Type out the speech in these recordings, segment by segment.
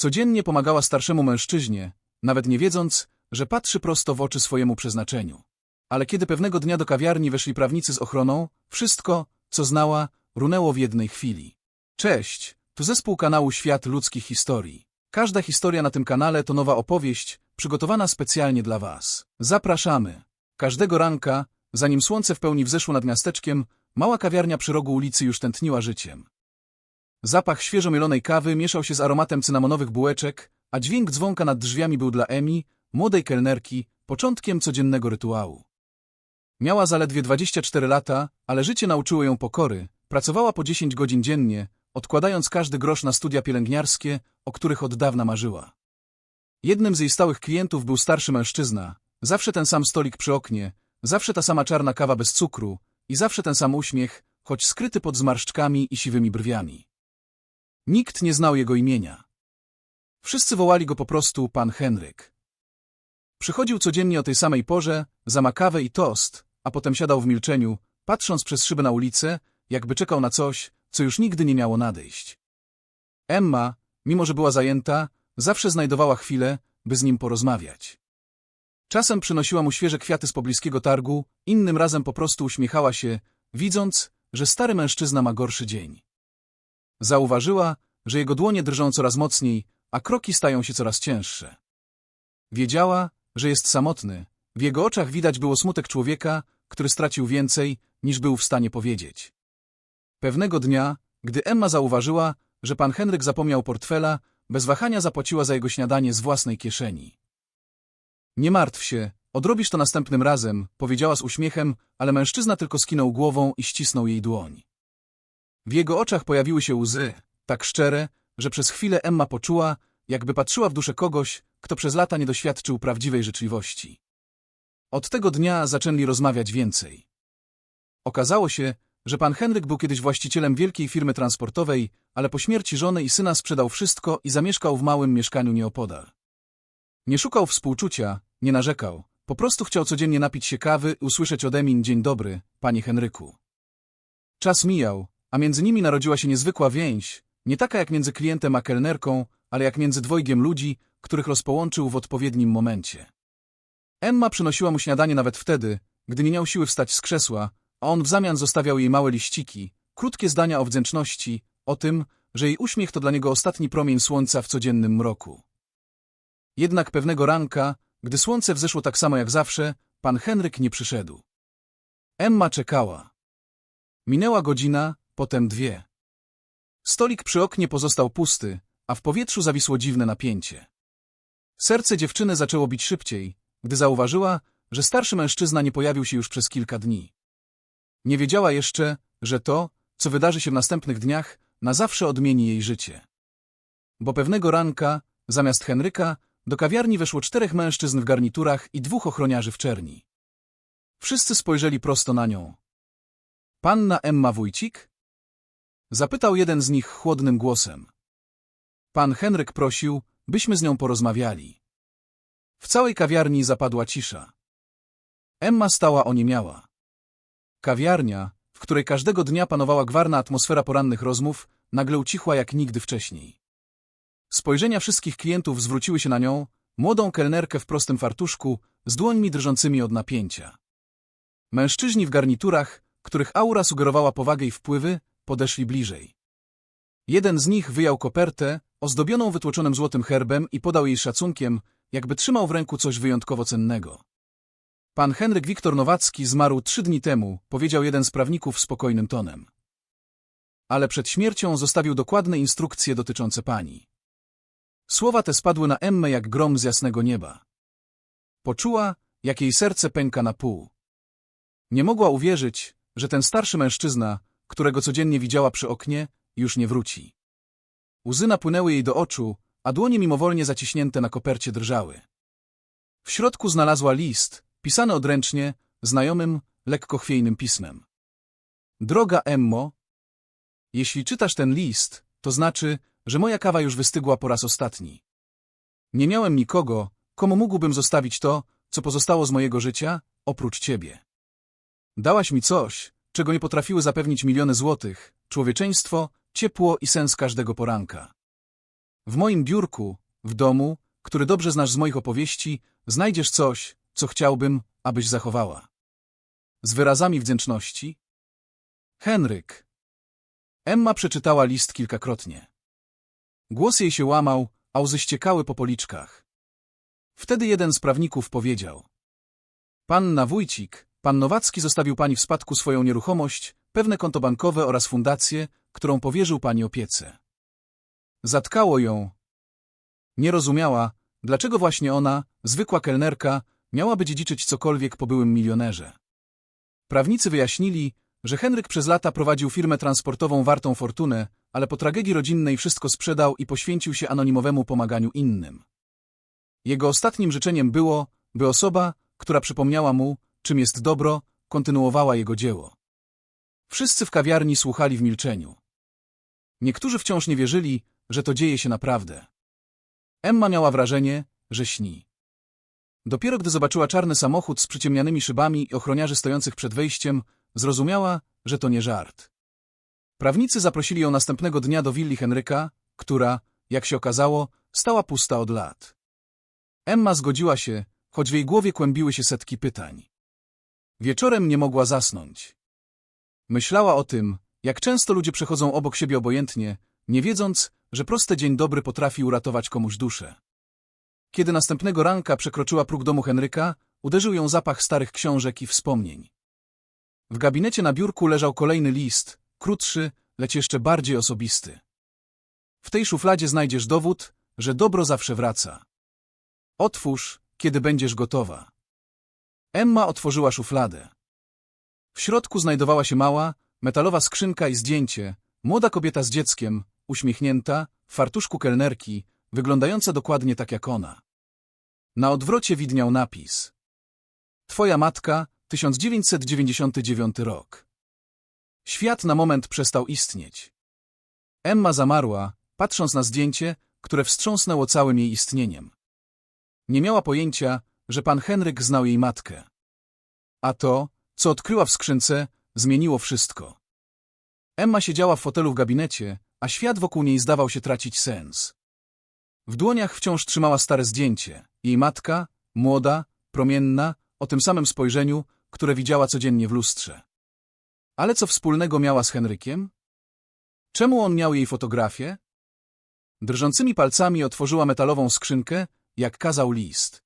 Codziennie pomagała starszemu mężczyźnie, nawet nie wiedząc, że patrzy prosto w oczy swojemu przeznaczeniu. Ale kiedy pewnego dnia do kawiarni weszli prawnicy z ochroną, wszystko, co znała, runęło w jednej chwili. Cześć, tu zespół kanału Świat Ludzkich Historii. Każda historia na tym kanale to nowa opowieść, przygotowana specjalnie dla Was. Zapraszamy. Każdego ranka, zanim słońce w pełni wzeszło nad miasteczkiem, mała kawiarnia przy rogu ulicy już tętniła życiem. Zapach świeżo mielonej kawy mieszał się z aromatem cynamonowych bułeczek, a dźwięk dzwonka nad drzwiami był dla Emi, młodej kelnerki, początkiem codziennego rytuału. Miała zaledwie 24 lata, ale życie nauczyło ją pokory, pracowała po 10 godzin dziennie, odkładając każdy grosz na studia pielęgniarskie, o których od dawna marzyła. Jednym z jej stałych klientów był starszy mężczyzna, zawsze ten sam stolik przy oknie, zawsze ta sama czarna kawa bez cukru i zawsze ten sam uśmiech, choć skryty pod zmarszczkami i siwymi brwiami. Nikt nie znał jego imienia. Wszyscy wołali go po prostu pan Henryk. Przychodził codziennie o tej samej porze, za kawę i tost, a potem siadał w milczeniu, patrząc przez szybę na ulicę, jakby czekał na coś, co już nigdy nie miało nadejść. Emma, mimo że była zajęta, zawsze znajdowała chwilę, by z nim porozmawiać. Czasem przynosiła mu świeże kwiaty z pobliskiego targu, innym razem po prostu uśmiechała się, widząc, że stary mężczyzna ma gorszy dzień. Zauważyła, że jego dłonie drżą coraz mocniej, a kroki stają się coraz cięższe. Wiedziała, że jest samotny. W jego oczach widać było smutek człowieka, który stracił więcej, niż był w stanie powiedzieć. Pewnego dnia, gdy Emma zauważyła, że pan Henryk zapomniał portfela, bez wahania zapłaciła za jego śniadanie z własnej kieszeni. Nie martw się, odrobisz to następnym razem, powiedziała z uśmiechem, ale mężczyzna tylko skinął głową i ścisnął jej dłoń. W jego oczach pojawiły się łzy, tak szczere, że przez chwilę Emma poczuła, jakby patrzyła w duszę kogoś, kto przez lata nie doświadczył prawdziwej życzliwości. Od tego dnia zaczęli rozmawiać więcej. Okazało się, że pan Henryk był kiedyś właścicielem wielkiej firmy transportowej, ale po śmierci żony i syna sprzedał wszystko i zamieszkał w małym mieszkaniu nieopodal. Nie szukał współczucia, nie narzekał, po prostu chciał codziennie napić się kawy i usłyszeć ode mnie dzień dobry, panie Henryku. Czas mijał, a między nimi narodziła się niezwykła więź, nie taka jak między klientem a kelnerką, ale jak między dwojgiem ludzi, których rozpołączył w odpowiednim momencie. Emma przynosiła mu śniadanie nawet wtedy, gdy nie miał siły wstać z krzesła, a on w zamian zostawiał jej małe liściki, krótkie zdania o wdzięczności, o tym, że jej uśmiech to dla niego ostatni promień słońca w codziennym mroku. Jednak pewnego ranka, gdy słońce wzeszło tak samo jak zawsze, pan Henryk nie przyszedł. Emma czekała. Minęła godzina, potem dwie. Stolik przy oknie pozostał pusty, a w powietrzu zawisło dziwne napięcie. Serce dziewczyny zaczęło bić szybciej, gdy zauważyła, że starszy mężczyzna nie pojawił się już przez kilka dni. Nie wiedziała jeszcze, że to, co wydarzy się w następnych dniach, na zawsze odmieni jej życie. Bo pewnego ranka, zamiast Henryka, do kawiarni weszło czterech mężczyzn w garniturach i dwóch ochroniarzy w czerni. Wszyscy spojrzeli prosto na nią. Panna Emma Wójcik? Zapytał jeden z nich chłodnym głosem. Pan Henryk prosił, byśmy z nią porozmawiali. W całej kawiarni zapadła cisza. Emma stała oniemiała. Kawiarnia, w której każdego dnia panowała gwarna atmosfera porannych rozmów, nagle ucichła jak nigdy wcześniej. Spojrzenia wszystkich klientów zwróciły się na nią, młodą kelnerkę w prostym fartuszku, z dłońmi drżącymi od napięcia. Mężczyźni w garniturach, których aura sugerowała powagę i wpływy, podeszli bliżej. Jeden z nich wyjął kopertę, ozdobioną wytłoczonym złotym herbem i podał jej szacunkiem, jakby trzymał w ręku coś wyjątkowo cennego. Pan Henryk Wiktor Nowacki zmarł trzy dni temu, powiedział jeden z prawników spokojnym tonem. Ale przed śmiercią zostawił dokładne instrukcje dotyczące pani. Słowa te spadły na Emmę jak grom z jasnego nieba. Poczuła, jak jej serce pęka na pół. Nie mogła uwierzyć, że ten starszy mężczyzna, którego codziennie widziała przy oknie, już nie wróci. Łzy napłynęły jej do oczu, a dłonie mimowolnie zaciśnięte na kopercie drżały. W środku znalazła list, pisany odręcznie, znajomym, lekko chwiejnym pismem. Droga Emmo, jeśli czytasz ten list, to znaczy, że moja kawa już wystygła po raz ostatni. Nie miałem nikogo, komu mógłbym zostawić to, co pozostało z mojego życia, oprócz ciebie. Dałaś mi coś, czego nie potrafiły zapewnić miliony złotych, człowieczeństwo, ciepło i sens każdego poranka. W moim biurku, w domu, który dobrze znasz z moich opowieści, znajdziesz coś, co chciałbym, abyś zachowała. Z wyrazami wdzięczności? Henryk. Emma przeczytała list kilkakrotnie. Głos jej się łamał, a łzy ściekały po policzkach. Wtedy jeden z prawników powiedział. Panna Wójcik, pan Nowacki zostawił pani w spadku swoją nieruchomość, pewne konto bankowe oraz fundację, którą powierzył pani opiece. Zatkało ją. Nie rozumiała, dlaczego właśnie ona, zwykła kelnerka, miałaby dziedziczyć cokolwiek po byłym milionerze. Prawnicy wyjaśnili, że Henryk przez lata prowadził firmę transportową wartą fortunę, ale po tragedii rodzinnej wszystko sprzedał i poświęcił się anonimowemu pomaganiu innym. Jego ostatnim życzeniem było, by osoba, która przypomniała mu, czym jest dobro, kontynuowała jego dzieło. Wszyscy w kawiarni słuchali w milczeniu. Niektórzy wciąż nie wierzyli, że to dzieje się naprawdę. Emma miała wrażenie, że śni. Dopiero gdy zobaczyła czarny samochód z przyciemnianymi szybami i ochroniarzy stojących przed wejściem, zrozumiała, że to nie żart. Prawnicy zaprosili ją następnego dnia do willi Henryka, która, jak się okazało, stała pusta od lat. Emma zgodziła się, choć w jej głowie kłębiły się setki pytań. Wieczorem nie mogła zasnąć. Myślała o tym, jak często ludzie przechodzą obok siebie obojętnie, nie wiedząc, że prosty dzień dobry potrafi uratować komuś duszę. Kiedy następnego ranka przekroczyła próg domu Henryka, uderzył ją zapach starych książek i wspomnień. W gabinecie na biurku leżał kolejny list, krótszy, lecz jeszcze bardziej osobisty. W tej szufladzie znajdziesz dowód, że dobro zawsze wraca. Otwórz, kiedy będziesz gotowa. Emma otworzyła szufladę. W środku znajdowała się mała, metalowa skrzynka i zdjęcie, młoda kobieta z dzieckiem, uśmiechnięta, w fartuszku kelnerki, wyglądająca dokładnie tak jak ona. Na odwrocie widniał napis. Twoja matka, 1999 rok. Świat na moment przestał istnieć. Emma zamarła, patrząc na zdjęcie, które wstrząsnęło całym jej istnieniem. Nie miała pojęcia, że pan Henryk znał jej matkę. A to, co odkryła w skrzynce, zmieniło wszystko. Emma siedziała w fotelu w gabinecie, a świat wokół niej zdawał się tracić sens. W dłoniach wciąż trzymała stare zdjęcie. Jej matka, młoda, promienna, o tym samym spojrzeniu, które widziała codziennie w lustrze. Ale co wspólnego miała z Henrykiem? Czemu on miał jej fotografię? Drżącymi palcami otworzyła metalową skrzynkę, jak kazał list.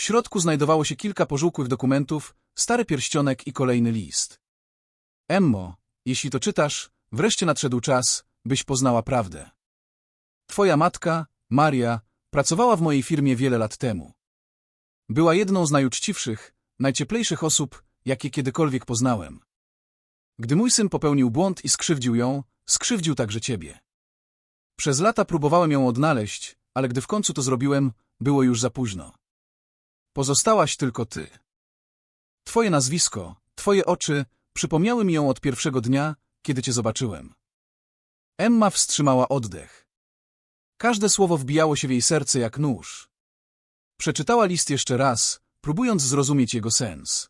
W środku znajdowało się kilka pożółkłych dokumentów, stary pierścionek i kolejny list. Emmo, jeśli to czytasz, wreszcie nadszedł czas, byś poznała prawdę. Twoja matka, Maria, pracowała w mojej firmie wiele lat temu. Była jedną z najuczciwszych, najcieplejszych osób, jakie kiedykolwiek poznałem. Gdy mój syn popełnił błąd i skrzywdził ją, skrzywdził także ciebie. Przez lata próbowałem ją odnaleźć, ale gdy w końcu to zrobiłem, było już za późno. Pozostałaś tylko ty. Twoje nazwisko, twoje oczy przypomniały mi ją od pierwszego dnia, kiedy cię zobaczyłem. Emma wstrzymała oddech. Każde słowo wbijało się w jej serce jak nóż. Przeczytała list jeszcze raz, próbując zrozumieć jego sens.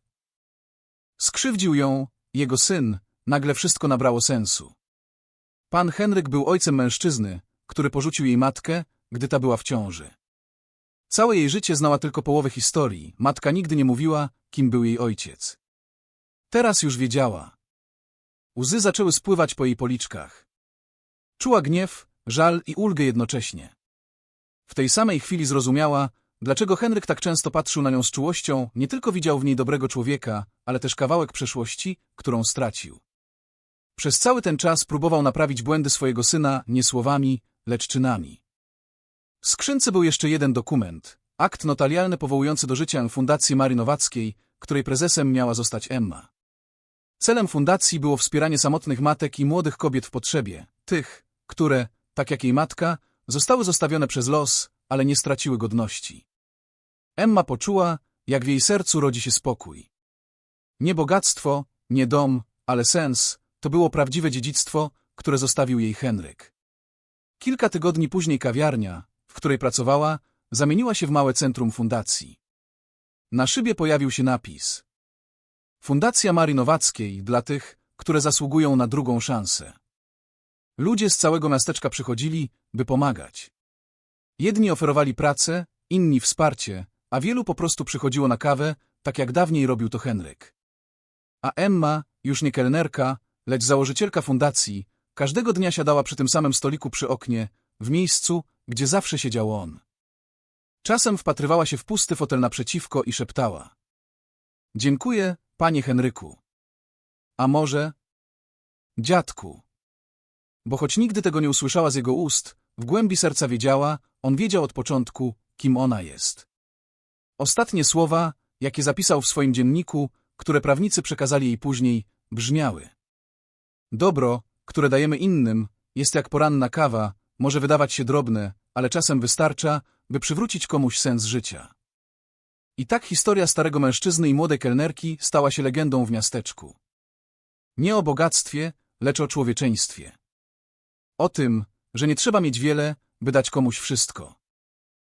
Skrzywdził ją, jego syn, nagle wszystko nabrało sensu. Pan Henryk był ojcem mężczyzny, który porzucił jej matkę, gdy ta była w ciąży. Całe jej życie znała tylko połowę historii, matka nigdy nie mówiła, kim był jej ojciec. Teraz już wiedziała. Łzy zaczęły spływać po jej policzkach. Czuła gniew, żal i ulgę jednocześnie. W tej samej chwili zrozumiała, dlaczego Henryk tak często patrzył na nią z czułością, nie tylko widział w niej dobrego człowieka, ale też kawałek przeszłości, którą stracił. Przez cały ten czas próbował naprawić błędy swojego syna nie słowami, lecz czynami. W skrzynce był jeszcze jeden dokument, akt notarialny powołujący do życia Fundację Marii Nowackiej, której prezesem miała zostać Emma. Celem fundacji było wspieranie samotnych matek i młodych kobiet w potrzebie, tych, które, tak jak jej matka, zostały zostawione przez los, ale nie straciły godności. Emma poczuła, jak w jej sercu rodzi się spokój. Nie bogactwo, nie dom, ale sens, to było prawdziwe dziedzictwo, które zostawił jej Henryk. Kilka tygodni później kawiarnia, w której pracowała, zamieniła się w małe centrum fundacji. Na szybie pojawił się napis. Fundacja Marii Nowackiej dla tych, które zasługują na drugą szansę. Ludzie z całego miasteczka przychodzili, by pomagać. Jedni oferowali pracę, inni wsparcie, a wielu po prostu przychodziło na kawę, tak jak dawniej robił to Henryk. A Emma, już nie kelnerka, lecz założycielka fundacji, każdego dnia siadała przy tym samym stoliku przy oknie, w miejscu, gdzie zawsze siedział on. Czasem wpatrywała się w pusty fotel naprzeciwko i szeptała. Dziękuję, panie Henryku. A może... Dziadku. Bo choć nigdy tego nie usłyszała z jego ust, w głębi serca wiedziała, on wiedział od początku, kim ona jest. Ostatnie słowa, jakie zapisał w swoim dzienniku, które prawnicy przekazali jej później, brzmiały. Dobro, które dajemy innym, jest jak poranna kawa, może wydawać się drobne, ale czasem wystarcza, by przywrócić komuś sens życia. I tak historia starego mężczyzny i młodej kelnerki stała się legendą w miasteczku. Nie o bogactwie, lecz o człowieczeństwie. O tym, że nie trzeba mieć wiele, by dać komuś wszystko.